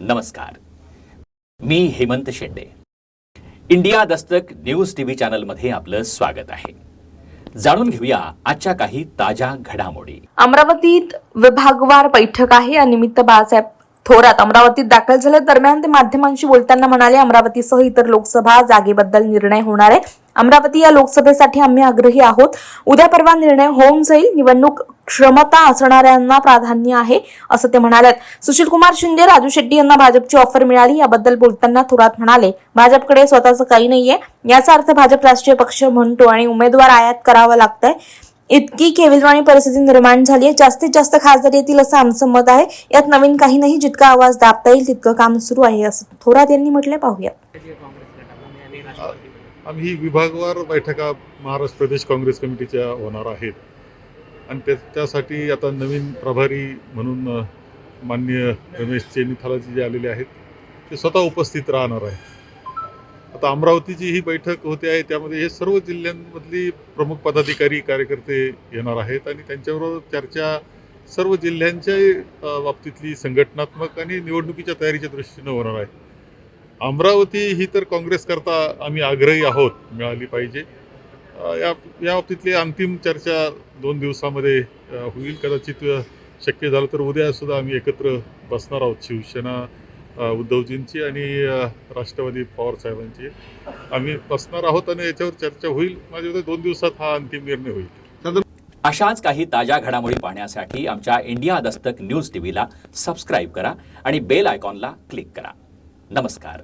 नमस्कार. मी Hemant Shende. India Dastak news TV चॅनलमध्ये आपलं स्वागत आहे. जाणून घेऊया आजच्या काही ताज्या घडामोडी. अमरावतीत विभागवार बैठक आहे. या निमित्त बाळासाहेब थोरात अमरावतीत दाखल झाले. दरम्यान ते माध्यमांशी बोलताना म्हणाले अमरावतीसह इतर लोकसभा जागेबद्दल निर्णय होणार आहे. अमरावती या लोकसभेसाठी आम्ही आग्रही आहोत. उद्या परवा निर्णय होऊन जाईल. निवडणूक क्षमता असणाऱ्यांना प्राधान्य आहे असं ते म्हणाले सुशील कुमार शिंदे राजू शेट्टी यांना भाजपची ऑफर मिळाली याबद्दल बोलताना थोरात म्हणाले भाजपकडे स्वतःचं काही नाहीये. याचा अर्थ भाजप राष्ट्रीय पक्ष म्हणतो आणि उमेदवार आयात करावं लागतंय. इतकी केविलवाणी परिस्थिती निर्माण झाली आहे. जास्तीत जास्त खासदार येतील असं आमचं मत आहे. यात नवीन काही नाही जितका आवाज दाबता येईल तितकं काम सुरू आहे असं थोरात यांनी म्हटलंय. पाहूया आम्ही विभागवार बैठका महाराष्ट्र प्रदेश काँग्रेस कमिटीच्या होणार आहेत. आणि त्या त्यासाठी आता नवीन प्रभारी म्हणून माननीय रमेश चेनिथालाजी जे आलेले आहेत ते स्वतः उपस्थित राहणार आहे आता अमरावतीची ही बैठक होते आहे त्यामध्ये हे सर्व जिल्ह्यांमधली प्रमुख पदाधिकारी कार्यकर्ते येणार आहेत आणि त्यांच्याबरोबर चर्चा सर्व जिल्ह्यांच्या बाबतीतली संघटनात्मक आणि निवडणुकीच्या तयारीच्या दृष्टीनं होणार आहे. अमरावती ही तर काँग्रेसकरता आम्ही आग्रही आहोत मिळाली पाहिजे. या या बाबतीतली अंतिम चर्चा दोन दिवसामध्ये होईल. कदाचित शक्य झालं तर उद्यासुद्धा आम्ही एकत्र बसणार आहोत शिवसेना उद्धवजींची आणि राष्ट्रवादी पवार साहेबांची. आम्ही बसणार आहोत आणि याच्यावर चर्चा होईल. माझ्या दोन दिवसात हा अंतिम निर्णय होईल. अशाच काही ताज्या घडामोडी पाहण्यासाठी आमच्या इंडिया दस्तक न्यूज टीव्हीला सबस्क्राईब करा आणि बेल आयकॉनला क्लिक करा. नमस्कार.